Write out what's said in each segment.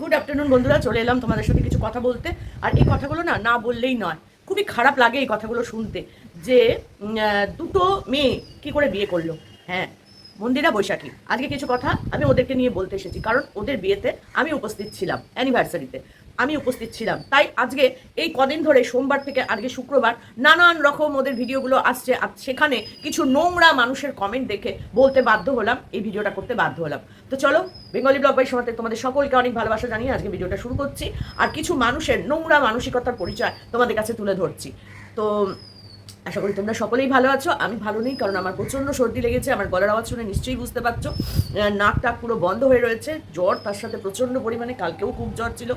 Good afternoon বন্ধুরা, চলে এলাম তোমাদের সাথে কিছু কথা বলতে। আর এই কথাগুলো না না বললেই নয়, খুবই খারাপ লাগে এই কথাগুলো শুনতে। যে দুটো মেয়ে কি করে বিয়ে করল? হ্যাঁ মন্দিরা বৈশাখী। আজকে কিছু কথা আমি ওদেরকে নিয়ে বলতে এসেছি, কারণ ওদের বিয়েতে আমি উপস্থিত ছিলাম অ্যানিভার্সারিতে আমি উপস্থিত ছিলাম। তাই আজকে এই কদিন ধরে সোমবার থেকে আজকে শুক্রবার নানান রকম ওদের ভিডিওগুলো আসছে আর সেখানে কিছু নোংরা মানুষের কমেন্ট দেখে বলতে বাধ্য হলাম, এই ভিডিওটা করতে বাধ্য হলাম। তো চলো, বেঙ্গলি ব্লগ বাই সমাতে তোমাদের সকলকে অনেক ভালোবাসা জানিয়ে আজকে ভিডিওটা শুরু করছি। আর কিছু মানুষের নোংরা মানসিকতার পরিচয় তোমাদের কাছে তুলে ধরছি। তো আশা করি তোমরা সকলেই ভালো আছো। আমি ভালো নেই, কারণ আমার প্রচণ্ড সর্দি লেগেছে, আমার গলার আওয়াজ শুনে নিশ্চয়ই বুঝতে পারছ। নাক টাক পুরো বন্ধ হয়ে রয়েছে, জ্বর তার সাথে প্রচণ্ড পরিমাণে, কালকেও খুব জ্বর ছিল।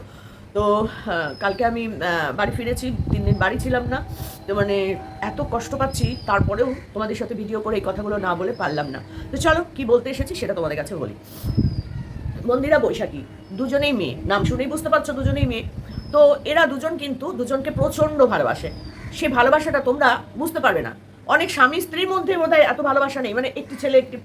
তো কালকে আমি বাড়ি ফিরেছি, তিন দিন বাড়ি ছিলাম না, তো মানে এত কষ্ট পাচ্ছি, তারপরেও তোমাদের সাথে ভিডিও করে এই কথাগুলো না বলে পারলাম না। তো চলো, কি বলতে এসেছি সেটা তোমাদের কাছে বলি। মন্দিরা বৈশাখী, দুজনেই মেয়ে, নাম শুনেই বুঝতে পারছ দুজনেই মেয়ে। তো এরা দুজন কিন্তু দুজনকে প্রচণ্ড ভালোবাসে। সে ভালোবাসাটা তোমরা বুঝতে পারবে না। অনেক স্বামী স্ত্রীর মধ্যে বোধ এত ভালোবাসা নেই। মানে একটি ছেলে, একটি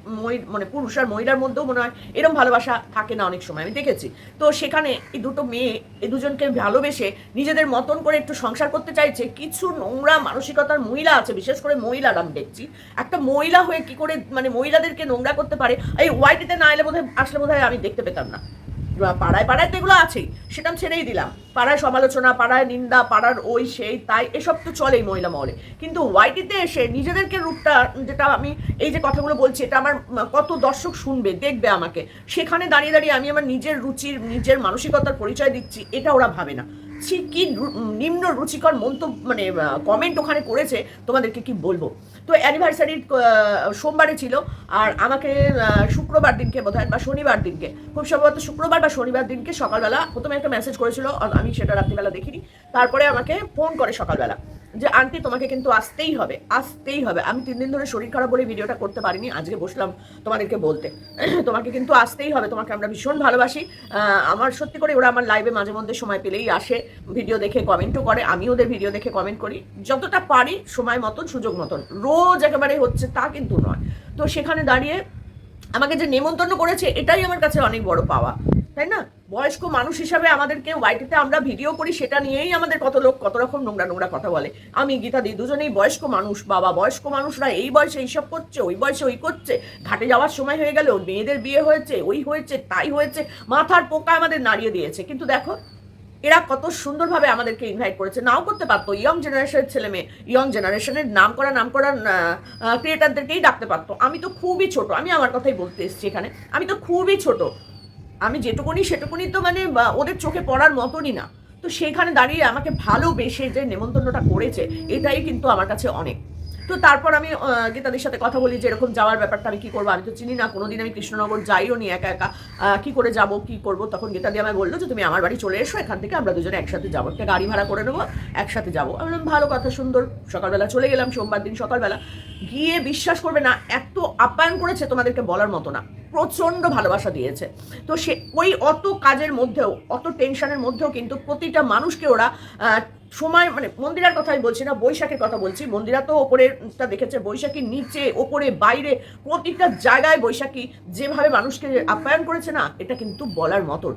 মানে পুরুষ আর মহিলার মধ্যেও মনে হয় এরকম ভালোবাসা থাকে না অনেক সময়, আমি দেখেছি। তো সেখানে এই দুটো মেয়ে, এই দুজনকে ভালোবেসে নিজেদের মতন করে একটু সংসার করতে চাইছে। কিছু নোংরা মানসিকতার মহিলা আছে, বিশেষ করে মহিলারা আমি দেখছি। একটা মহিলা হয়ে কি করে মানে মহিলাদেরকে নোংরা করতে পারে? এই ওয়াইটিতে না এলে বোধহয়, আসলে বোধহয় আমি দেখতে পেতাম না। পাড়ায় পাড়ায় তো এগুলো আছেই, সেটা ছেড়েই দিলাম। পাড়ায় সমালোচনা, পাড়ায় নিন্দা, পাড়ার ওই, সেই, তাই, এসব তো চলেই মহিলা মহলে। কিন্তু ওয়াইটিতে এসে নিজেদেরকে রূপটা, যেটা আমি এই যে কথাগুলো বলছি, এটা আমার কত দর্শক শুনবে, দেখবে আমাকে। সেখানে দাঁড়িয়ে দাঁড়িয়ে আমি আমার নিজের রুচির, নিজের মানসিকতার পরিচয় দিচ্ছি, এটা ওরা ভাবে না। ছি, কি নিম্ন রুচিকর মন্তব্য মানে কমেন্ট ওখানে করেছে, তোমাদেরকে কি বলব? তো অ্যানিভার্সারির সোমবারে ছিল। আর আমাকে শুক্রবার দিনকে বোধ বা শনিবার দিনকে, খুব সম্ভবত শুক্রবার বা শনিবার দিনকে সকালবেলা প্রথমে একটা মেসেজ করেছিল আমি সেটা রাত্রিবেলা দেখিনি। তারপরে আমাকে ফোন করে সকালবেলা। যে, আন্টি, তোমাকে কিন্তু আসতেই হবে আসতেই হবে। আমি তিন দিন ধরে শরীর খারাপ বলে ভিডিওটা করতে পারিনি, আজকে বসলাম তোমাদেরকে বলতে। তোমাকে কিন্তু আসতেই হবে, তোমাকে আমরা ভীষণ ভালোবাসি। আমার সত্যি করে ওরা আমার লাইভে মাঝে মধ্যে সময় পেলেই আসে ভিডিও দেখে কমেন্টও করে আমি ওদের ভিডিও দেখে কমেন্ট করি। যতটা পারি, সময় মতন, সুযোগ মতন। রোজ একেবারে হচ্ছে তা কিন্তু নয়। তো সেখানে দাঁড়িয়ে আমাকে যে নেমন্তন্ন করেছে, এটাই আমার কাছে অনেক বড় পাওয়া। তাই না? বয়স্ক মানুষ হিসাবে আমাদেরকে ওয়াইটিতে আমরা ভিডিও করি, সেটা নিয়েই আমাদের কত লোক কত রকম নোংরা নোংরা কথা বলে। আমি, গীতা দি দুজনেই বয়স্ক মানুষ, বাবা বয়স্ক মানুষরা এই বয়সে এইসব করছে, ওই বয়সে ওই করছে। ঘাটে যাওয়ার সময় হয়ে গেল মেয়েদের বিয়ে হয়েছে, ওই হয়েছে, তাই হয়েছে, মাথার পোকা আমাদের নাড়িয়ে দিয়েছে। কিন্তু দেখো, এরা কত সুন্দরভাবে আমাদেরকে ইনভাইট করেছে। নাও করতে পারতো ইয়ং জেনারেশনের ছেলে মেয়ে ইয়ং জেনারেশনের নাম করা নাম করা ক্রিয়েটারদেরকেই ডাকতে পারতো। আমি তো খুবই ছোট, আমি আমার কথাই বলতে এসেছি এখানে, আমি তো খুবই ছোট। আমি যেটুকুনি সেটুকুনি তো মানে ওদের চোখে পড়ার মতনই না। তো সেখানে দাঁড়িয়ে আমাকে ভালোবেসে যে নেমন্তন্নটা করেছে, এটাই কিন্তু আমার কাছে অনেক। তো তারপর আমি গীতাদির সাথে কথা বলি যে এরকম যাওয়ার ব্যাপারটা আমি কি করব? আমি তো চিনি না, কোনোদিন আমি কৃষ্ণনগর যাইও নি একা একা। কি করে যাব, কি করব? তখন গীতাদি আমায় বলল যে, তুমি আমার বাড়ি চলে এসো, এখান থেকে আমরা দুজনে একসাথে যাব। একটা গাড়ি ভাড়া করে নেব, একসাথে যাব। আমি ভালো কথা, সুন্দর। সকালবেলা চলে গেলাম, সোমবার দিন সকালবেলা। গিয়ে বিশ্বাস করবে না, এত আপ্যায়ন করেছে তোমাদেরকে বলার মতো না। প্রচণ্ড ভালোবাসা দিয়েছে। তো সে, ওই অত কাজের মধ্যেও, অত টেনশনের মধ্যেও কিন্তু প্রতিটা মানুষকে ওরা সময় মানে মন্দিরার কথাই বলছি না, বৈশাখের কথা বলছি। মন্দিরা তো ওপরেরটা দেখেছে বৈশাখীর নিচে, ওপরে, বাইরে, প্রতিটা জায়গায় বৈশাখী যেভাবে মানুষকে আপ্যায়ন করেছে না, এটা কিন্তু বলার মতন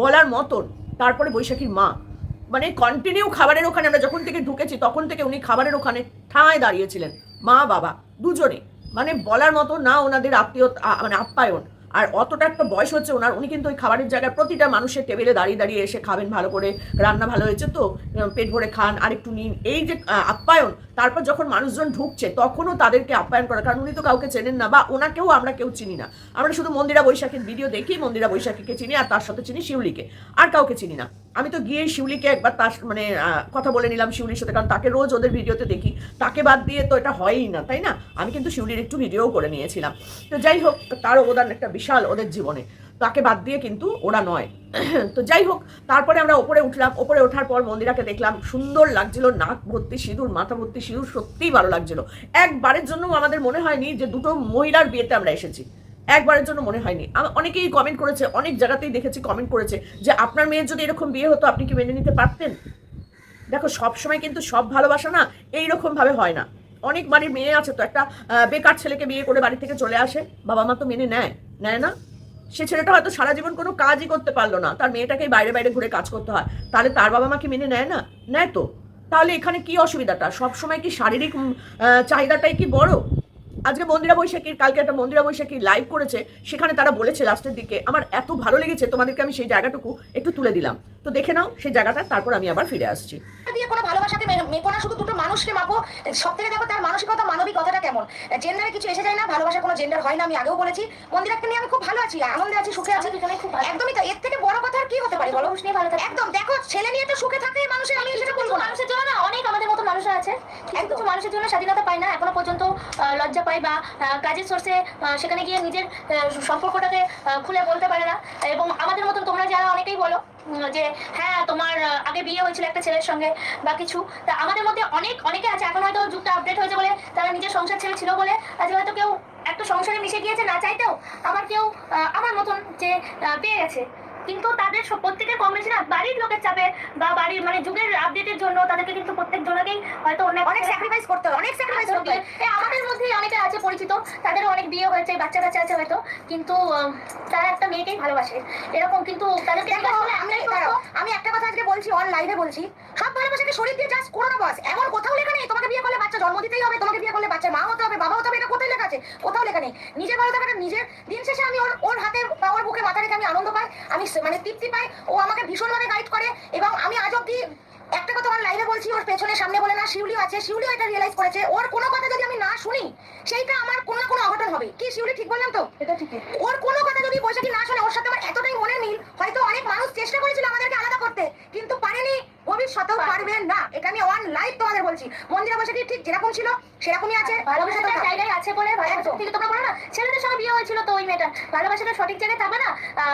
বলার মতন। তারপরে বৈশাখীর মা মানে কন্টিনিউ খাবারের ওখানে, আমরা যখন থেকে ঢুকেছি, তখন থেকে উনি খাবারের ওখানে ঠাঁয় দাঁড়িয়েছিলেন। মা, বাবা, দুজনে মানে বলার মতো না ওনাদের আত্মীয় মানে আপ্যায়ন। আর অতটা একটা বয়স হচ্ছে ওনার, উনি কিন্তু ওই খাবারের জায়গায় প্রতিটা মানুষের টেবিলে দাঁড়িয়ে দাঁড়িয়ে এসে খাবেন ভালো করে, রান্না ভালো হয়েছে তো পেট ভরে খান আর একটু নিন। এই যে আপ্যায়ন, তারপর যখন মানুষজন ঢুকছে, তখনও তাদেরকে আপ্যায়ন করা কারণ উনি তো কাউকে চেনেন না, বা ওনাকেও আমরা কেউ চিনি না। আমরা শুধু মন্দিরা বৈশাখীর ভিডিও দেখি, মন্দিরা বৈশাখীকে চিনি, আর তার সাথে চিনি শিউলিকে, আর কাউকে চিনি না। আমি তো গিয়ে শিউলিকে একবার তার মানে কথা বলে নিলাম শিউলির সাথে, কারণ তাকে রোজ ওদের ভিডিওতে দেখি। তাকে বাদ দিয়ে তো এটা হয়ই না, তাই না? আমি কিন্তু শিউলির একটু ভিডিও করে নিয়েছিলাম। তো যাই হোক, তার অবদান একটা বিশাল ওদের জীবনে। তাকে বাদ দিয়ে কিন্তু ওরা নয়। তো যাই হোক, তারপরে আমরা ওপরে উঠলাম। ওপরে ওঠার পর মন্দিরাকে দেখলাম, সুন্দর লাগছিল, নাক ভর্তি সিঁদুর, মাথা ভর্তি সিঁদুর, সত্যিই ভালো লাগছিল। একবারের জন্য আমাদের মনে হয়নি যে দুটো মহিলার বিয়েতে আমরা এসেছি। একবারের জন্য মনে হয়নি। অনেকেই কমেন্ট করেছে, অনেক জায়গাতেই দেখেছি কমেন্ট করেছে যে আপনার মেয়ের যদি এরকম বিয়ে হতো, আপনি কি মেনে নিতে পারতেন? দেখো সব সময় কিন্তু সব ভালোবাসা না এইরকম ভাবে হয় না। অনেক বাড়ির মেয়ে আছে তো, একটা বেকার ছেলেকে বিয়ে করে বাড়ি থেকে চলে আসে, বাবা মা তো মেনে নেয় নেয় না? সে ছেলেটা হয়তো সারা জীবন কোনো কাজই করতে পারল না, তার মেয়েটাকে বাইরে বাইরে ঘুরে কাজ করতে হয়। তাহলে তার বাবা মাকে মেনে নেয় না? নেয় তো। তাহলে এখানে কি অসুবিধাটা? সব সময় কি শারীরিক চাহিদাটাই কি বড়? আজকে মন্দিরা বৈশাখীর, কালকে একটা মন্দিরা বৈশাখী লাইভ করেছে, সেখানে তারা বলেছে লাস্টের দিকে, আমার এত ভালো লেগেছে, তোমাদেরকে আমি সেই জায়গাটুকু একটু তুলে দিলাম। তো দেখে নাও সেই জায়গাটা, তারপর আমি আবার ফিরে আসছি। দিয়ে কোনো ভালোবাসাকে শুধু দুটো মানুষকে মাপো সব থেকে দেখো তার মানসিকতা মানবিকতাটা কেমন? জেন্ডারে কিছু এসে যায় না ভালোবাসার কোনো জেন্ডার হয় না আমি আগেও বলেছি। মন্দিরাকে নিয়ে আমি খুব ভালো আছি আনন্দে আছি সুখে আছি। একদমই তো এর থেকে বড় কথা আর কি হতে পারে বলো? মানুষ নিয়ে ভালো থাকি। একদম দেখো ছেলে নিয়ে তো সুখে থাকে মানুষের আমি সেটা বলব না। মানুষের জন্য না অনেক আমাদের মতো মানুষ আছে। কিছু মানুষের জন্য স্বাধীনতা পায় না এখনও পর্যন্ত লজ্জা পায় বা কাজের সোর্সে সেখানে গিয়ে নিজের সম্পর্কটাকে খুলে বলতে পারে না। এবং আমাদের মতন তোমরা যারা অনেকেই বলো যে হ্যাঁ তোমার আগে বিয়ে হয়েছিল একটা ছেলের সঙ্গে বা কিছু। তা আমাদের মধ্যে অনেক, অনেকে আছে, এখন হয়তো যুগটা আপডেট হয়েছে বলে তারা নিজের সংসার ছেড়ে ছিল বলে, আজকে হয়তো কেউ একটা সংসারে মিশে গিয়েছে, না চাইতেও আবার কেউ আমার মতন যে পেয়ে গেছে। কিন্তু তাদের প্রত্যেকে কম বেশি না বাড়ির লোকের চাপে বা বাড়ির মানে যুগের আপডেটের জন্য তাদেরকে কিন্তু প্রত্যেক জনকেই হয়তো অনেক অনেক স্যাক্রিফাইস করতে হয় অনেক স্যাক্রিফাইস করতে হয়। এই আমাদের মধ্যে অনেকে আছে পরিচিত তাদের অনেক বিয়ে হয়েছে বাচ্চা কাচ্চা আছে হয়তো কিন্তু তারা একটা মেয়েকেই ভালোবাসে। এরকম কিন্তু তাদেরকে দেখো, আমি আমরাই দাঁড়াও, আমি একটা কথা আজকে বলছি অন লাইভে বলছি। সব ভালোবাসাকে শরীর দিয়ে জাস্ট করো না বস। এমন কোথাও লেখা নেই তোমাকে বিয়ে করলে বাচ্চা জন্ম দিতেই হবে তোমাকে বিয়ে করলে বাচ্চা মা হতে হবে বাবা হতে হবে এটা কোথায় লেখা আছে? কোথাও লেখা নেই। নিজের ভালো থাকাটা নিজের। দিন শেষে আমি ওর ওর হাতে বা ওর বুকে মাথা রেখে আমি আনন্দ পাই আমি মানে তৃপ্তি পাই ও আমাকে ভীষণভাবে গাইড করে এবং আমি আজ অব্দি একটা কথা আমার লাইভে বলছি ওর পেছনে সামনে বলে না শিউলিও আছে শিউলিও এটা রিয়েলাইজ করেছে। ওর কোনো কথা যদি আমি না শুনি সেইটা আমার কোনো না কোনো অঘটন হবে। কি শিউলি ঠিক বললাম তো? এটা ঠিকই। ওর কোনো কথা যদি বৈশাখী না শোনে ওর সাথে আমার এতটাই মনে মিল হয়তো অনেক মানুষ চেষ্টা করেছিল আমাদেরকে আলাদা করতে কিন্তু ভবিষ্যতেও পারবে না। এটা আমি অন লাইভ তোমাদের বলছি। মন্দিরা বৈশাখী ঠিক যেরকম ছিল সেরকমই আছে। ভালোবাসাটা জায়গায় আছে বলে ভালোবাসা থেকে তোমরা বলো না ছেলেদের সঙ্গে বিয়ে হয়েছিল তো ওই মেয়েটা। ভালোবাসাটা সঠিক জায়গায় থাকবে না?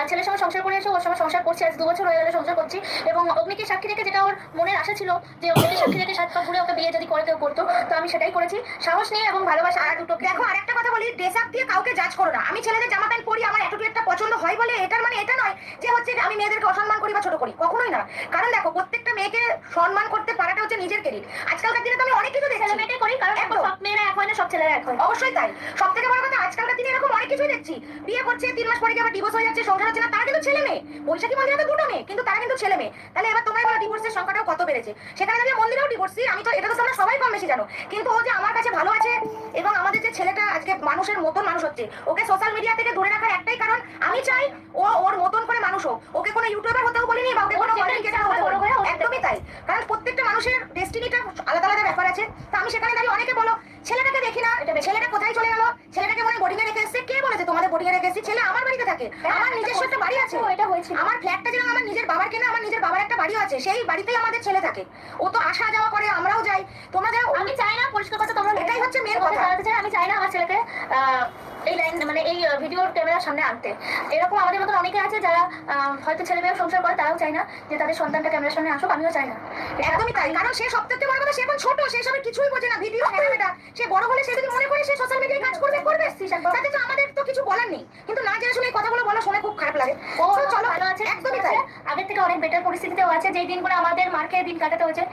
ছেলের সঙ্গে সংসার করে এসে ওর সঙ্গে সংসার করছি আজ দু বছর হয়ে গেলে সংসার করছি। এবং অগ্নিকে সাক্ষী রেখে যেটা ওর মনের আশা ছিল যে অগ্নিকে সাক্ষী রেখে সাত পা ঘুরে ওকে বিয়ে যদি করে কেউ করতো তো আমি সেটাই করেছি। সাহস নিয়ে এবং ভালোবাসা আর দুটো দেখো আরেকটা কথা বলি ড্রেস আপ দিয়ে কাউকে জাজ করো না। আমি ছেলেদের জামা প্যান্ট পরি আমার একটা পছন্দ হয় বলে এটার মানে এটা নয় যে হচ্ছে আমি মেয়েদেরকে অসম্মান করি বা ছোট করি। কখনোই না। কারণ দেখো প্রত্যেকটা মেয়েকে সম্মান করতে পারাটা হচ্ছে নিজের ক্রেডিট। আজকালকার দিনে তো আমি অনেক কিছু দেখছি মেয়েটাই করি কারণ একদম। সব মেয়েরা এক হয় না সব ছেলেরা এক হয়। অবশ্যই তাই। সব থেকে বড় কথা আজকালকার দিনে এরকম অনেক কিছুই দেখছি। বিয়ে করছে তিন মাস পরে গিয়ে আবার ডিভোর্স হয়ে যাচ্ছে সংসার হচ্ছে না তারা কিন্তু ছেলে মেয়ে। বৈশাখী মন্দিরে তো দুটো মেয়ে কিন্তু তারা কিন্তু ছেলে মেয়ে। তাহলে এবার তোমরা বলো ডিভোর্সের সংখ্যাটাও কত বেড়েছে? সেখানে দাঁড়িয়ে মন্দিরেও ডিভোর্সি আমি তো এটা তো তোমরা সবাই কম বেশি জানো। কিন্তু ও যে আমার কাছে ভালো আছে এবং আমাদের যে ছেলেটা আজকে মানুষের মতন মানুষ হচ্ছে ওকে সোশ্যাল মিডিয়া থেকে ধরে রাখার একটাই কারণ আমি চাই ও ওর মতন করে মানুষ হোক। ওকে কোনো ইউটিউবার হতেও বলিনি বা ওকে কোনো। একদমই তাই। কারণ প্রত্যেকটা মানুষের ডেস্টিনিটা আলাদা আলাদা ব্যাপার আছে। তো আমি সেখানে দাঁড়িয়ে অনেকে বলো ছেলেটাকে দেখি না। এটা ছেলেটা কোথায় চলে গেল? ছেলেটাকে মনে বোর্ডিং এ রেখে এসছে। কে বলেছে তোমাদের বোর্ডিং এ রেখে এসেছি? ছেলে আমার বাড়িতে থাকে। আমার নিজস্ব একটা বাড়ি আছে। এটা হয়েছে আমার ফ্ল্যাটটা যেন আমার নিজের বাবার কেনা আমার নিজের বাবার একটা বাড়িও আছে সেই বাড়িতেই আমাদের ছেলে থাকে। ও তো আসা যাওয়া করে আমরাও যাই। তোমরা যাও। আমি চাই না পরিষ্কার কথা তোমরা এটাই হচ্ছে মেয়ের কথা। আমি চাই না আমার ছেলেকে আহ, এই লাইন মানে এই ভিডিওর ক্যামেরার সামনে আনতে। এরকম আমাদের মতন অনেকে আছে যারা হয়তো ছেলে মেয়ে সংসার করে তারাও চায় না যে তাদের সন্তানটা ক্যামেরার সামনে আসুক আমিও চাই না। একদমই তাই কারণ সে সব থেকে বড় কথা সে এখন ছোট সে সবে কিছুই বোঝে না ভিডিও এটা সে বড় হলে সে যদি মনে করে সে সোশ্যাল মিডিয়ায় কাজ করবে করবে। তাতে তো আমাদের তো কিছু বলার নেই। কিন্তু না জেনে শুনে এই কথাগুলো বলা শুনে খুব খারাপ লাগে। ও চলো ভালো আছে একদমই তাই। আগের থেকে অনেক বেটার পরিস্থিতিতেও আছে যেই দিনগুলো আমাদের মার খেয়ে দিন কাটাতে হয়েছে।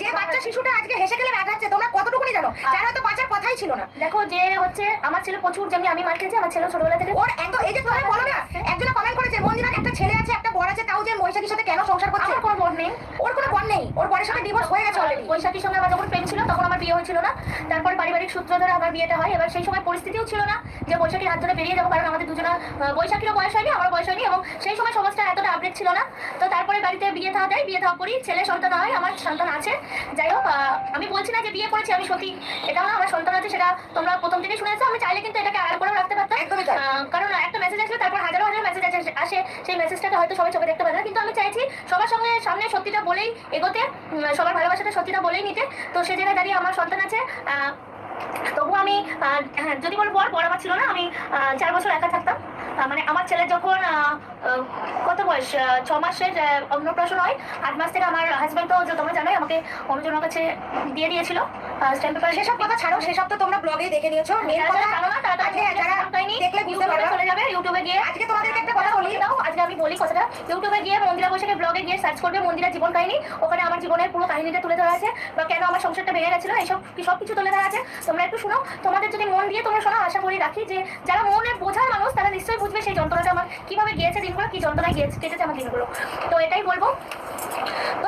যে বাচ্চা শিশুটা আজকে হেসে গেলে রাগাচ্ছে তোমরা কতটুকুনি জানো? তার হয়তো বাঁচার কথাই ছিল না। দেখো যে হচ্ছে আমার ছেলে প্রচুর জমি আমি মার খেয়েছি আমার ছেলে ছোটবেলা থেকে ওর একদম এই যে তোমরা বলো না একজন কমেন্ট করেছে মন্দিরার একটা ছেলে আছে একটা বর আছে তাও যে বৈশাখীর সাথে কেন সংসার করছে? আমার কোনো বোন নেই। ওর কোনো বর নেই ওর বরের সাথে ডিভোর্স হয়ে গেছে অলরেডি বৈশাখীর সঙ্গে আমার যখন প্রেম ছিল তখন আমার বিয়ে হয়েছিল না। তারপর পারিবারিক সূত্র ধরে আমার বিয়েটা হয়। এবার সেই সময় পরিস্থিতিও ছিল না যে বৈশাখীর হাত ধরে বেরিয়ে যাব কারণ আমাদের দুজনা বৈশাখীরও বয়স হয়নি আমার বয়স হয়নি এবং সেই সময় সমাজটা এতটা আপডেট ছিল না। তো তারপরে বাড়িতে বিয়ে থাওয়া দেয় বিয়ে থাওয়া করি ছেলে সন্তান হয় আমার সন্তান আছে। যাই হোক আমি বলছি না যে বিয়ে করেছি আমি সত্যি এটা আমার সন্তান আছে সেটা তোমরা প্রথম থেকেই শুনেছো আমি চাইলে কিন্তু এটাকে আড়াল করেও রাখতে পারতাম। কারণ একটা মেসেজ আসলে তারপর হাজারো হাজার মেসেজ আসে সেই মেসেজটাকে হয়তো সবাই চোখে দেখতে পারে না। কিন্তু আমি চাইছি সবার সঙ্গে সামনে সত্যিটা বলেই এগোতে সবার ভালোবাসাটা সত্যিটা বলেই নিতে। তো সে জায়গায় দাঁড়িয়ে আমার সন্তান আছে তবু আমি হ্যাঁ, যদি কোনো বর বর আমার ছিল না আমি চার বছর একা থাকতাম। মানে আমার ছেলে যখন কত বয়স? ছ মাসের অন্নপ্রাশন হয়। আট মাস থেকে আমার হাজব্যান্ড তো তোমরা জানোই আমাকে অনুজনের কাছে দিয়ে দিয়েছিল। স্ট্যাম্প পেপার সেসব কথা ছাড়ো সেসব তো তোমরা ব্লগেই দেখে নিয়েছো। মেন যারা কথা যারা আজকে যারা জানতাই দেখলে বুঝতে পারবে। চলে যাবে ইউটিউবে গিয়ে আজকে তোমাদেরকে একটা কথা বলি। দাও আজকে আমি বলি কথাটা। ইউটিউবে গিয়ে মন্দিরা বৈশাখের ব্লগে গিয়ে সার্চ করবে মন্দিরা জীবন কাহিনী। ওখানে আমার জীবনের পুরো কাহিনীটা তুলে ধরা আছে। বা কেন আমার সংসারটা ভেঙে গেছিল এইসব সব কিছু তুলে ধরা আছে। তোমরা একটু শোনো তোমাদের যদি মন দিয়ে তোমরা শোনো আশা করি রাখি যে যারা মনে বোঝার মানুষ তারা নিশ্চয়ই বুঝবে সেই যন্ত্রণাটা আমার কীভাবে গিয়েছে দিনগুলো কি যন্ত্রণায় গিয়েছে কেটেছে আমার দিনগুলো। তো এটাই বলব।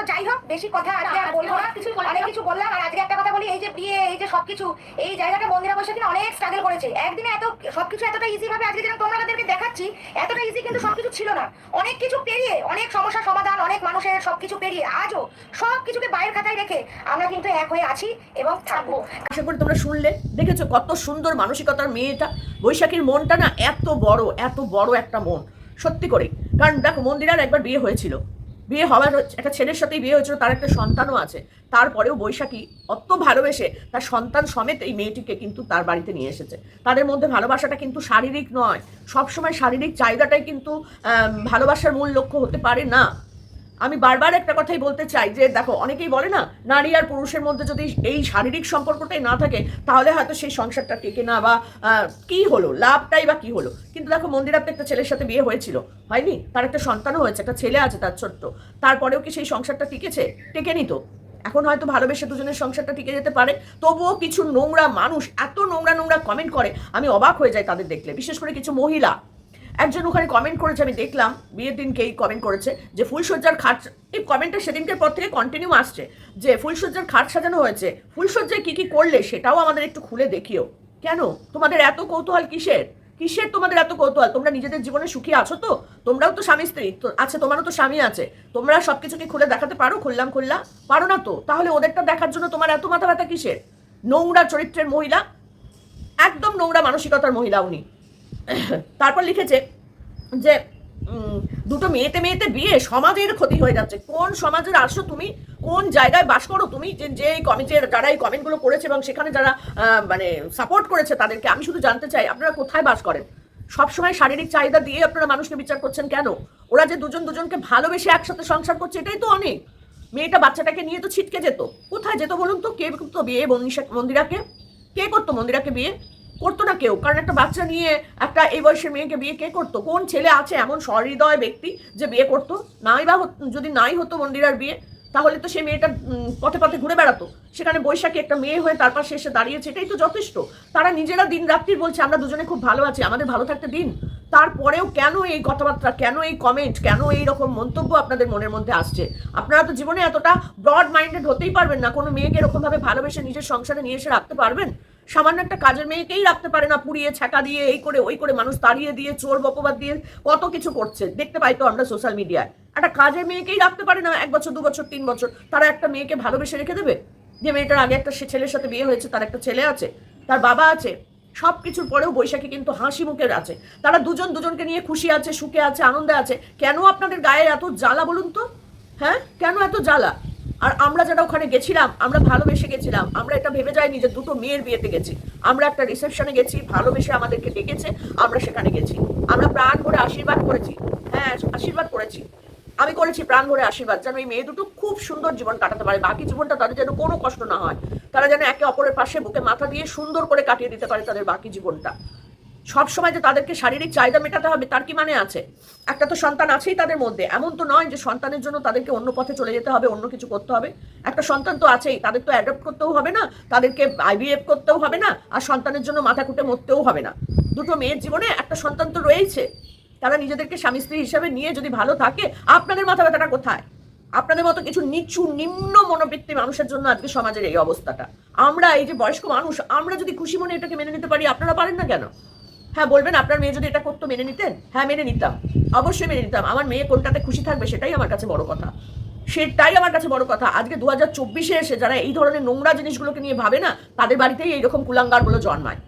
যাই হোক বেশি কথা আজকে আর বলব না। না। অনেক কিছু বললাম আর আজকে একটা কথা বলি এই যে বিয়ে এই যে সবকিছু এই জায়গাটা মন্দিরা বসে কিনা অনেক স্ট্রাগল করেছে। একদিনে এত সবকিছু এতটা ইজি ভাবে আজকে যেন তোমাদেরকে দেখাচ্ছি এতটা ইজি কিন্তু সবকিছু ছিল না। অনেক কিছু পেরিয়ে অনেক সমস্যার সমাধান অনেক মানুষের সবকিছু পেরিয়ে আজও সব কিছুকে বাইরের খাতায় রেখে আমরা কিন্তু এক হয়ে আছি এবং থাকব। আশা করি তোমরা শুনলে দেখেছ কত সুন্দর মানসিকতার মেয়েটা। বৈশাখীর মনটা না এত বড় এত বড় একটা মন। সত্যি করে। কারণ দেখো মন্দিরার একবার বিয়ে হয়েছিল। বিয়ে হওয়ার একটা ছেলের সাথেই বিয়ে হয়েছিল, তার একটা সন্তানও আছে। তারপরেও বৈশাখী অত ভালোবেসে তার সন্তান সমেত এই মেয়েটিকে কিন্তু তার বাড়িতে নিয়ে এসেছে। তাদের মধ্যে ভালোবাসাটা কিন্তু শারীরিক নয়। সবসময় শারীরিক চাহিদাটাই কিন্তু ভালোবাসার মূল লক্ষ্য হতে পারে না। আমি বারবার একটা কথাই বলতে চাই যে, দেখো, অনেকেই বলে না, নারী আর পুরুষের মধ্যে যদি এই শারীরিক সম্পর্কটাই না থাকে, তাহলে হয়তো সেই সংসারটা টেকে না বা কি হলো, লাভটাই বা কি হলো? কিন্তু দেখো মন্দিরার তো একটা ছেলের সাথে বিয়ে হয়েছিল, হয়নি? তার একটা সন্তানও হয়েছে, একটা ছেলে আছে তার ছোট্ট। তারপরেও কি সেই সংসারটা টিকেছে? টেকেনি তো। এখন হয়তো ভালোবেসে দুজনের সংসারটা টিকে যেতে পারে। তবুও কিছু নোংরা মানুষ এত নোংরা নোংরা কমেন্ট করে, আমি অবাক হয়ে যাই তাদের দেখলে। বিশেষ করে কিছু মহিলা। একজন ওখানে কমেন্ট করেছে, আমি দেখলাম, বিয়ের দিনকেই কমেন্ট করেছে যে ফুলসজ্জার খাট, এই কমেন্টটা সেদিনকের পর থেকে কন্টিনিউ আসছে যে ফুলসজ্জার খাট সাজানো হয়েছে। ফুলসজ্জায় কী কী করলে সেটাও আমাদের একটু খুলে দেখিও। কেন? তোমাদের এত কৌতূহল কিসের? কিসের তোমাদের এত কৌতূহল? তোমরা নিজেদের জীবনে সুখী আছো তো? তোমরাও তো স্বামী স্ত্রী, তো আছে, তোমারও তো স্বামী আছে। তোমরা সবকিছুকে খুলে দেখাতে পারো, খুললাম খুললাম। পারো না তো? তাহলে ওদেরটা দেখার জন্য তোমার এত মাথা ব্যথা কিসের? নোংরা চরিত্রের মহিলা? একদম নোংরা মানসিকতার মহিলা উনি। তারপর লিখেছে যে দুটো মেয়েতে মেয়েতে বিয়ে, সমাজের ক্ষতি হয়ে যাচ্ছে। কোন সমাজের আসো তুমি, কোন জায়গায় বাস করো তুমি, যে যে কমিটির যারা এই কমেন্টগুলো করেছে এবং সেখানে যারা মানে সাপোর্ট করেছে তাদেরকে, আমি শুধু জানতে চাই, আপনারা কোথায় বাস করেন? সবসময় শারীরিক চাহিদা দিয়ে আপনারা মানুষকে বিচার করছেন কেন? ওরা যে দুজন দুজনকে ভালোবেসে একসাথে সংসার করছে, এটাই তো অনেক। মেয়েটা বাচ্চাটাকে নিয়ে তো ছিটকে যেত। কোথায় যেত বলুন তো? কে করতো বিয়ে? মন্দিরাকে? কে করতো মন্দিরাকে বিয়ে? করতো না কেউ? কারণ একটা বাচ্চা নিয়ে একটা এই বয়সের মেয়েকে বিয়ে কে করতো? কোন ছেলে আছে এমন সহৃদয় ব্যক্তি যে বিয়ে করতো? নাই বা যদি নাই হতো মন্দিরার বিয়ে, তাহলে তো সেই মেয়েটা পথে পথে ঘুরে বেড়াতো। সেখানে বৈশাখী একটা মেয়ে হয়ে তার পাশে এসে দাঁড়িয়েছে, এটাই তো যথেষ্ট। তারা নিজেরা দিন রাত্রির বলছে, আমরা দুজনে খুব ভালো আছি, আমাদের ভালো থাকতে দিন। তারপরেও কেন এই কথাবার্তা, কেন এই কমেন্ট কেন এই রকম মন্তব্য আপনাদের মনের মধ্যে আসছে? আপনারা তো জীবনে এতটা ব্রড মাইন্ডেড হতেই পারবেন না। কোনো মেয়েকে এরকমভাবে ভালোবেসে নিজের সংসারে নিয়ে এসে রাখতে পারবেন? সামান্য একটা কাজের মেয়েকেই রাখতে পারে না, পুড়িয়ে ছাকা দিয়ে, এই করে, ওই করে মানুষ তাড়িয়ে দিয়ে, চোর বপবাদ দিয়ে কত কিছু করছে। দেখতে পাই তো আমরা সোশ্যাল মিডিয়ায় একটা কাজের মেয়েকেই রাখতে পারে না, এক বছর, দু বছর, তিন বছর। তারা একটা মেয়েকে ভালোবেসে রেখে দেবে? যে মেয়েটার আগে একটা ছেলের সাথে বিয়ে হয়েছে, তার একটা ছেলে আছে, তার বাবা আছে সব কিছুর পরেও বৈশাখী কিন্তু হাসি মুখের আছে। তারা দুজন দুজনকে নিয়ে খুশি আছে, সুখে আছে, আনন্দে আছে। কেন আপনাদের গায়ে এত জ্বালা বলুন তো? হ্যাঁ? কেন এত জ্বালা? আর আমরা যারা ওখানে গেছিলাম, আমরা ভালোবেসে গেছিলাম, আমরা এটা ভেবে যাইনি যে দুটো মেয়ের বিয়েতে গেছি। আমরা একটা রিসেপশনে গেছি, ভালোবেসে আমাদেরকে ডেকেছে, আমরা সেখানে গেছি। আমরা প্রাণ ভরে আশীর্বাদ করেছি। হ্যাঁ আশীর্বাদ করেছি। আমি করেছি প্রাণ ভরে আশীর্বাদ, যেন এই মেয়ে দুটো খুব সুন্দর জীবন কাটাতে পারে। বাকি জীবনটা তাদের যেন কোনো কষ্ট না হয়। তারা যেন একে অপরের পাশে বুকে মাথা দিয়ে সুন্দর করে কাটিয়ে দিতে পারে তাদের বাকি জীবনটা। সব সময় যে তাদেরকে শারীরিক চাহিদা মেটাতে হবে, তার কি মানে আছে? একটা তো সন্তান আছেই তাদের মধ্যে। এমন তো নয় যে সন্তানের জন্য তাদেরকে অন্য পথে চলে যেতে হবে, অন্য কিছু করতে হবে। একটা সন্তান তো আছেই, তাদের তো অ্যাডপ্ট করতেও হবে না, তাদেরকে আইভিএফ করতেও হবে না, আর সন্তানের জন্য মাথা কুটে মরতেও হবে না। দুটো মেয়ের জীবনে একটা সন্তান তো রয়েছে। তারা নিজেদেরকে স্বামী স্ত্রী হিসেবে নিয়ে যদি ভালো থাকে, আপনাদের মাথা ব্যথাটা কোথায়? আপনাদের মতো কিছু নিচু, নিম্ন মনোবৃত্তি মানুষের জন্য আজকে সমাজের এই অবস্থাটা। আমরা এই যে বয়স্ক মানুষ, আমরা যদি খুশি মনে এটাকে মেনে নিতে পারি, আপনারা পারেন না কেন? হ্যাঁ বলবেন আপনার মেয়ে যদি এটা করতো মেনে নিতেন? হ্যাঁ মেনে নিতাম। অবশ্যই মেনে নিতাম। আমার মেয়ে কোনটাতে খুশি থাকবে সেটাই আমার কাছে বড় কথা। সেটাই আমার কাছে বড় কথা। আজকে দু হাজার চব্বিশে এসে যারা এই ধরনের নোংরা জিনিসগুলোকে নিয়ে ভাবে না, তাদের বাড়িতেই এইরকম কুলাঙ্গারগুলো জন্মায়।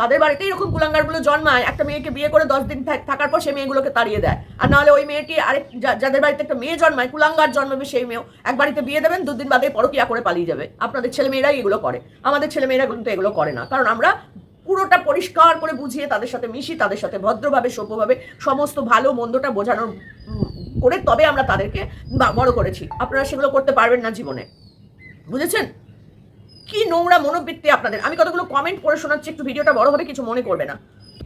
তাদের বাড়িতে এরকম কুলাঙ্গারগুলো জন্মায়, একটা মেয়েকে বিয়ে করে দশ দিন থাকার পর সেই মেয়েগুলোকে তাড়িয়ে দেয়। আর নাহলে ওই মেয়েটি আরেক যাদের বাড়িতে একটা মেয়ে জন্মায়, কুলাঙ্গার জন্মাবে সেই মেয়েও এক বাড়িতে বিয়ে দেবেন, দুদিন বাদে পরকিয়া করে পালিয়ে যাবে। আপনাদের ছেলেমেয়েরাই এগুলো করে। আমাদের ছেলেমেয়েরা কিন্তু এগুলো করে না। কারণ আমরা পুরোটা পরিষ্কার করে বুঝিয়ে তাদের সাথে মিশি, তাদের সাথে ভদ্রভাবে, সভ্যভাবে সমস্ত ভালো মন্দটা বোঝানোর করে তবে আমরা তাদেরকে বড় করেছি। আপনারা সেগুলো করতে পারবেন না জীবনে। বুঝেছেন? কি নোংরা মনোবৃত্তি আপনাদের। আমি কতগুলো কমেন্ট করে শোনাচ্ছি, একটু ভিডিওটা বড় হবে, কিছু মনে করবে না।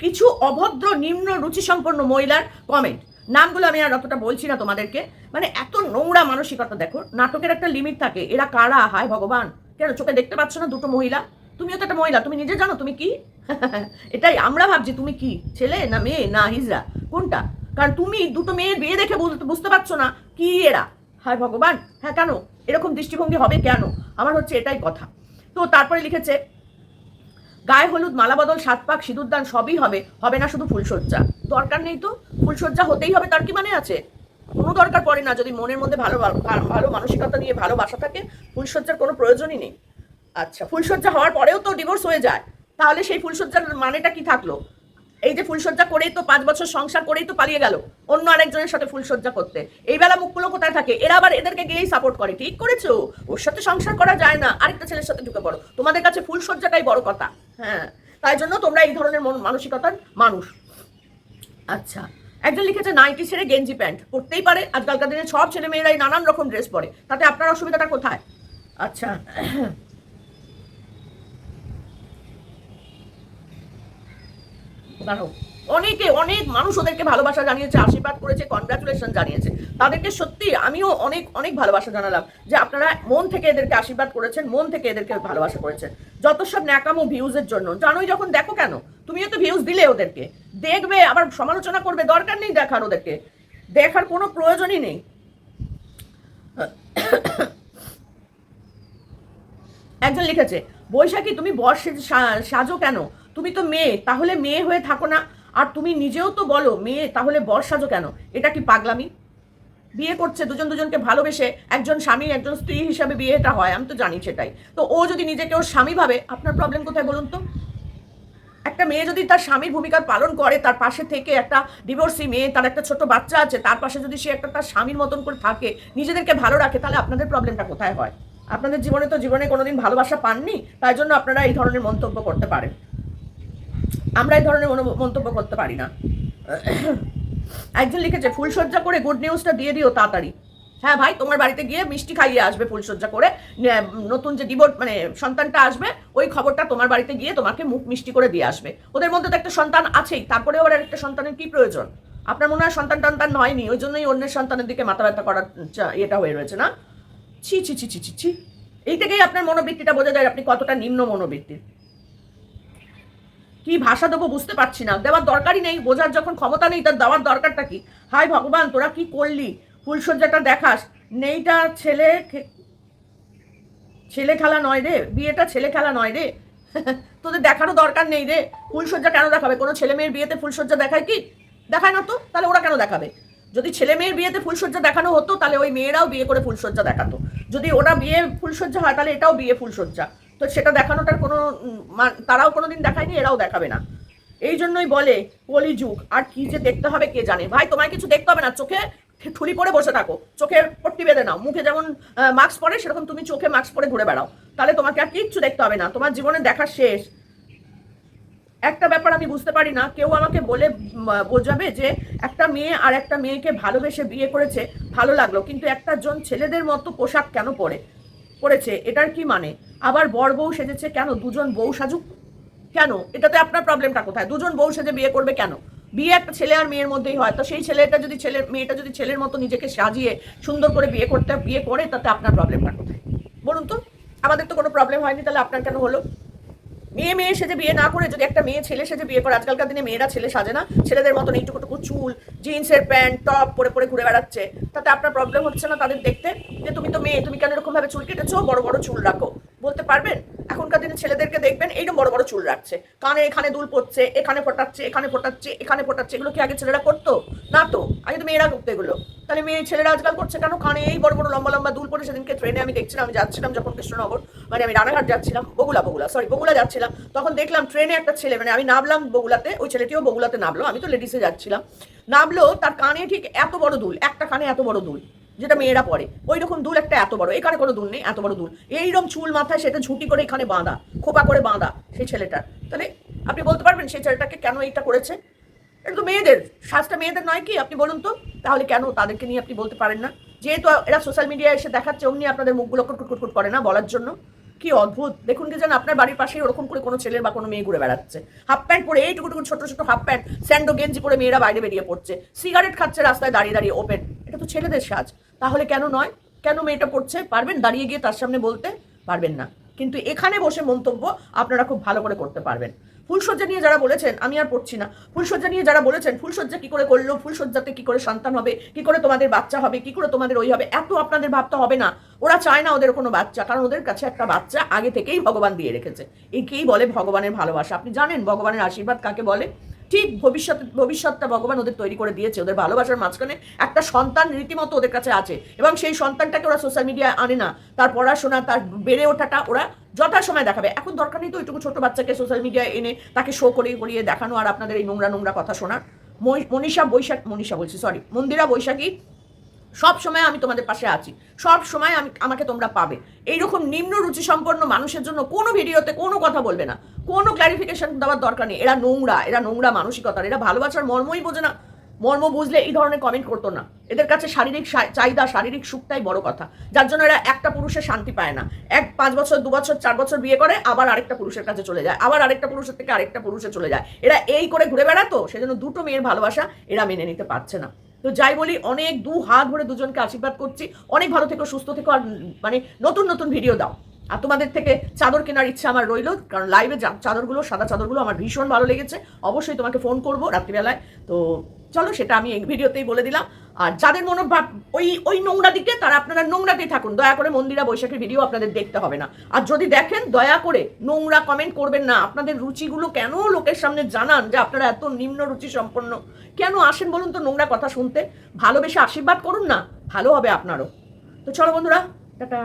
কিছু অভদ্র, নিম্ন রুচি সম্পন্ন মহিলার কমেন্ট নামগুলো আমি আর অতটা বলছি না তোমাদেরকে। মানে এত নোংরা মানসিকতা, দেখো, নাটকের একটা লিমিট থাকে। এরা কারা? হায় ভগবান! কেন? চোখে দেখতে পাচ্ছ না দুটো মহিলা? তুমিও তো একটা মহিলা, তুমি নিজে জানো, তুমি কি? এটাই আমরা ভাবছি, তুমি কি? ছেলে না মেয়ে? না, হিজড়া। কোনটা? কারণ তুমি দুটো মেয়ের বিয়ে দেখে বুঝতে- পারছ না কি এরা। হায় ভগবান! হ্যাঁ কেন? এরকম দৃষ্টিভঙ্গি হবে কেন? আমার হচ্ছে এটাই কথা। তো তারপরে লিখেছে, গায়ে হলুদ, মালা বদল, সাত পাক সিঁদুরদান সবই হবে। হবে না শুধু ফুলসজ্জা দরকার নেই তো? ফুলসজ্জা হতেই হবে, তার কি মানে আছে? কোনো দরকার পড়ে না, যদি মনের মধ্যে ভালো- ভালো মানসিকতা নিয়ে ভালোবাসা থাকে ফুলসজ্জার কোনো প্রয়োজনই নেই। আচ্ছা ফুলসজ্জা হওয়ার পরেও তো ডিভোর্স হয়ে যায়। তাহলে সেই ফুলসজ্জার মানেটা কি থাকল? এই যে ফুলসজ্জা করেই তো পাঁচ বছর সংসার করেই তো পালিয়ে গেল, অন্য আরেকজনের সাথে ফুলসজ্জা করতে। এই বেলা মুখগুলো কোথায় থাকে? এরা আবার এদেরকে গিয়েই সাপোর্ট করে। ঠিক করেছ? ওর সাথে সংসার করা যায় না। আরেকটা ছেলের সাথে ঢুকে পড়ো। তোমাদের কাছে ফুলসজ্জাটাই বড় কথা। হ্যাঁ তাই জন্য তোমরা এই ধরনের মন- মানসিকতার মানুষ। আচ্ছা একজন লিখেছে, নাইটি ছেড়ে গেঞ্জি প্যান্ট পরতেই পারে। আজকালকার দিনে সব ছেলে মেয়েরাই নানান রকম ড্রেস পরে। তাতে আপনার অসুবিধাটা কোথায়? আচ্ছা দাঁড়াও। অনেকে, অনেক মানুষ ওদেরকে ভালোবাসা জানিয়েছে, আশীর্বাদ করেছে কনগ্রাচুলেশন জানিয়েছে। তাদেরকে সত্যি আমিও অনেক অনেক ভালোবাসা জানালাম যে আপনারা মন থেকে এদেরকে আশীর্বাদ করেছেন, মন থেকে এদেরকে ভালোবাসা করেছেন। যত সব ন্যাকামো ভিউজের জন্য, জানোই যখন দেখো কেন? তুমিও তো ভিউজ দিলে ওদেরকে। দেখবে, আবার সমালোচনা করবে, দরকার নেই দেখার ওদেরকে। দেখার কোনো প্রয়োজনই নেই। একজন লিখেছে, বৈশাখী, তুমি বর সেজে সা- সাজো কেন? তুমি তো মেয়ে, তাহলে মেয়ে হয়ে থাকো না। আর তুমি নিজেও তো বলো, মেয়ে, তাহলে বর সাজো কেন? এটা কি পাগলামি? বিয়ে করছে, দুজন দুজনকে ভালোবেসে একজন স্বামী, একজন স্ত্রী হিসাবে বিয়েটা হয়, আমি তো জানি সেটাই। তো ও যদি নিজেকে ওর স্বামী ভাবে, আপনার প্রবলেম কোথায় বলুন তো? একটা মেয়ে যদি তার স্বামীর ভূমিকা পালন করে, তার পাশে থেকে একটা ডিভোর্সি মেয়ে, তার একটা ছোট বাচ্চা আছে, তার পাশে যদি সে একটা তার স্বামীর মতন করে থাকে, নিজেদেরকে ভালো রাখে, তাহলে আপনাদের প্রবলেমটা কোথায় হয়? আপনাদের জীবনে তো জীবনে কোনোদিন ভালোবাসা পাননি, তাই জন্য আপনারা এই ধরনের মন্তব্য করতে পারেন। আমরা এই ধরনের মনো- মন্তব্য করতে পারি না। একজন লিখেছে ফুলসজ্জা করে গুড নিউজটা দিয়ে দিও তাড়াতাড়ি। হ্যাঁ ভাই, তোমার বাড়িতে গিয়ে মিষ্টি খাইয়ে আসবে ফুলসজ্জা করে। নতুন যে ডিভোর্ট মানে সন্তানটা আসবে, ওই খবরটা তোমার বাড়িতে গিয়ে তোমাকে মুখ মিষ্টি করে দিয়ে আসবে। ওদের মধ্যে তো একটা সন্তান আছেই তারপরে ওর একটা সন্তানের কি প্রয়োজন? আপনার মনে হয় সন্তান টন্তান হয়নি ওই জন্যই অন্যের সন্তানের দিকে মাথা ব্যথা করার ইয়েটা হয়ে রয়েছে না? ছি ছি ছি ছি ছি ছি। এই থেকেই আপনার মনোবৃত্তিটা বোঝা যায়, আপনি কতটা নিম্ন মনোবৃত্তির। কি ভাষা দেবো বুঝতে পারছি না। দেওয়ার দরকারই নেই, বোঝার যখন ক্ষমতা নেই, তার দেওয়ার দরকারটা কি? হাই ভগবান, তোরা কি করলি? ফুলসজ্জাটা দেখাস। নেইটা ছেলে ছেলে খেলা নয় রে, বিয়েটা ছেলে খেলা নয় রে। তোদের দেখারও দরকার নেই রে। ফুলসজ্জা কেন দেখাবে? কোনো ছেলে মেয়ের বিয়েতে ফুলসজ্জা দেখায় কি? দেখায় না তো? তাহলে ওরা কেন দেখাবে? যদি ছেলে মেয়ের বিয়েতে ফুলসজ্জা দেখানো হতো, তাহলে ওই মেয়েরাও বিয়ে করে ফুলসজ্জা দেখাতো। যদি ওরা বিয়ে ফুলসজ্জা হয়, তাহলে এটাও বিয়ে ফুলসজ্জা তো সেটা দেখানোটার কোনো তারাও কোনোদিন দেখায়নি, এরাও দেখাবে না। এই জন্যই বলে কলিযুগ আর কি যে দেখতে হবে কে জানে। ভাই, তোমায় কিছু দেখতে হবে না, চোখে ঠুলি পরে বসে থাকো চোখে পট্টি বেঁধে নাও, মুখে যেমন মাস্ক পরে, সেরকম তুমি চোখে মাস্ক পরে ঘুরে বেড়াও। তাহলে তোমাকে আর কিচ্ছু দেখতে হবে না, তোমার জীবনে দেখা শেষ। একটা ব্যাপার আমি বুঝতে পারি না, কেউ আমাকে বলে বোঝাবে যে একটা মেয়ে আর একটা মেয়েকে ভালোবেসে বিয়ে করেছে, ভালো লাগল, কিন্তু একটা জন ছেলেদের মতো পোশাক কেন পরে? পরেছে এটার কি মানে? আবার বর বউ সেজেছে কেন? দুজন বউ সাজুক? কেন? এটাতে আপনার প্রবলেমটা কোথায়? দুজন বউ সেজে বিয়ে করবে কেন? বিয়ে একটা ছেলে আর মেয়ের মধ্যেই হয়, তো সেই ছেলেটা যদি ছেলে, মেয়েটা যদি ছেলের মতো নিজেকে সাজিয়ে সুন্দর করে বিয়ে করতে, বিয়ে করে, তাতে আপনার প্রবলেমটা কোথায়? বলুন তো। আমাদের তো কোনো প্রবলেম হয়নি, তাহলে আপনার কেন হলো? মেয়ে মেয়ে সেজে বিয়ে না করে যদি একটা মেয়ে ছেলে সেজে বিয়ে করে, আজকালকার দিনে মেয়েরা ছেলে সাজে না। ছেলেদের মতন এইটুকুটুকু চুল, জিন্সের প্যান্ট, টপ পরে পরে ঘুরে বেড়াচ্ছে। তাতে আপনার প্রবলেম হচ্ছে না তাদের দেখতে? যে তুমি তো মেয়ে, তুমি কেন এরকমভাবে চুল কেটেছো? বড় বড় চুল রাখো। বলতে পারবেন? এখনকার দিনে ছেলেদেরকে দেখবেন এইরকম বড় বড় চুল রাখছে। কানে এখানে দুল পড়ছে, এখানে ফোটাচ্ছে এখানে ফোটাচ্ছে এখানে ফোটাচ্ছে। এগুলো কি আগে ছেলেরা করতো? না তো। আগে তো মেয়েরা করতো এগুলো। তাহলে মেয়ে ছেলেরা আজকাল করছে কেন? কানে এই বড় বড় লম্বা লম্বা দুল পরে সেদিনকে ট্রেনে আমি দেখছিলাম, আমি যাচ্ছিলাম যখন কৃষ্ণনগর মানে আমি রানাঘাট যাচ্ছিলাম, বগুলা বগুলা সরি বগুলা যাচ্ছিলাম। তখন দেখলাম ট্রেনে একটা ছেলে মানে আমি নামলাম বগুলাতে, ওই ছেলেটিও বগুলাতে নামলো, আমি তো লেডিসে যাচ্ছিলাম। নামলো, তার কানে ঠিক এত বড় দুল, একটা কানে এত বড় দুল। যেটা মেয়েরা পরে। ওই রকম দুল একটা এত বড়। এখানে কোনো দুল নেই, এত বড় দুল। এইরকম চুল মাথায় সেটা ঝুঁটি করে এখানে বাঁধা, খোপা করে বাঁধা সেই ছেলেটার। তাহলে আপনি বলতে পারবেন সেই ছেলেটাকে কেন এইটা করেছে? এটা তো মেয়েদের। সাজটা মেয়েদের নয় কি? আপনি বলুন তো। তাহলে কেন তাদেরকে নিয়ে আপনি বলতে পারেন না? যেহেতু এরা সোশ্যাল মিডিয়ায় এসে দেখাচ্ছে, অমনি আপনাদের মুখগুলো কুটকুট করে না বলার জন্য। কি অদ্ভুত? দেখুন কি যেন আপনার বাড়ির পাশে ওরকম করে কোনো ছেলের বা কোনো মেয়ে ঘুরে বেড়াচ্ছে। হাফ প্যান্ট পরে এইটুকু টুকু ছোট ছোট হাফ প্যান্ট, স্যান্ডো গেঞ্জি পরে মেয়েরা বাইরে বেরিয়ে পড়ছে। সিগারেট খাচ্ছে রাস্তায় দাঁড়িয়ে দাঁড়িয়ে, ওপেন। এটা তো ছেলেদের সাজ। তাহলে কেন নয়? কেন মেয়েটা পড়ছে? পারবেন দাঁড়িয়ে গিয়ে তার সামনে বলতে? পারবেন না। কিন্তু এখানে বসে মন্তব্য আপনারা খুব ভালো করে করতে পারবেন। ফুলসজ্জা নিয়ে যারা বলেছেন, আমি আর পড়ছি না। ফুলসজ্জা নিয়ে যারা বলেছেন ফুলসজ্জা কি করে করল ফুলসজ্জাতে কি করে সন্তান হবে, কি করে তোমাদের বাচ্চা হবে, কি করে তোমাদের ওই হবে, এত আপনাদের ভাবতে হবে না। ওরা চায় না ওদের কোনো বাচ্চা, কারণ ওদের কাছে একটা বাচ্চা আগে থেকেই ভগবান দিয়ে রেখেছে। একেই বলে ভগবানের ভালোবাসা। আপনি জানেন ভগবানের আশীর্বাদ কাকে বলে? ঠিক ভবিষ্যৎ, ভবিষ্যৎটা ভগবান ওদের তৈরি করে দিয়েছে, ওদের ভালোবাসার মাঝখানে একটা সন্তান রীতিমতো ওদের কাছে আছে। এবং সেই সন্তানটাকে ওরা সোশ্যাল মিডিয়ায় আনে না। তার পড়াশোনা, তার বেড়ে ওঠাটা ওরা যথাসময় দেখাবে। এখন দরকার নেই তো ওইটুকু ছোট বাচ্চাকে সোশ্যাল মিডিয়ায় এনে তাকে শো করিয়ে করিয়ে দেখানো আর আপনাদের এই নোংরা নোংরা কথা শোনার। মনীষা বৈশাখ, মনীষা বলছি সরি মন্দিরা বৈশাখী, সব সময় আমি তোমাদের পাশে আছি। সব সময় আমি, আমাকে তোমরা পাবে। এইরকম নিম্ন রুচি সম্পন্ন মানুষের জন্য কোনো ভিডিওতে কোনো কথা বলবে না। কোনো ক্ল্যারিফিকেশন দেওয়ার দরকার নেই। এরা নোংরা এরা নোংরা মানসিকতার, এরা ভালোবাসার মর্মই বোঝে না। মর্ম বুঝলে এই ধরনের কমেন্ট করতো না। এদের কাছে শারীরিক চাহিদা, শারীরিক সুখটাই বড় কথা। যার জন্য এরা একটা পুরুষের শান্তি পায় না। এক, পাঁচ বছর, দু বছর, চার বছর বিয়ে করে, আবার আরেকটা পুরুষের কাছে চলে যায়। আবার আরেকটা পুরুষের থেকে আরেকটা পুরুষে চলে যায়। এরা এই করে ঘুরে বেড়াতো সেজন্য দুটো মেয়ের ভালোবাসা এরা মেনে নিতে পারছে না। তো যাই বলি, অনেক দু হাত ভরে দুজনকে আশীর্বাদ করছি। অনেক ভালো থেকো, সুস্থ থেকো, আর মানে নতুন নতুন ভিডিও দাও। আর তোমাদের থেকে চাদর কেনার ইচ্ছা আমার রইল, কারণ লাইভে চাদরগুলো, সাদা চাদরগুলো আমার ভীষণ ভালো লেগেছে। অবশ্যই তোমাকে ফোন করব রাত্রিবেলায়। তো চলো, সেটা আমি এই ভিডিওতেই বলে দিলাম। আর যাদের মনোভাব ওই ওই নোংরা দিকে, তারা আপনারা নোংরাতেই থাকুন। দয়া করে মন্দিরা বৈশাখের ভিডিও আপনাদের দেখতে হবে না। আর যদি দেখেন, দয়া করে নোংরা কমেন্ট করবেন না। আপনাদের রুচিগুলো কেন লোকের সামনে জানান যে আপনারা এত নিম্ন রুচি সম্পন্ন কেন আসেন বলুন তো নোংরা কথা শুনতে? ভালোবেসে আশীর্বাদ করুন না, ভালো হবে আপনারও। তো চলো বন্ধুরা, টাটা।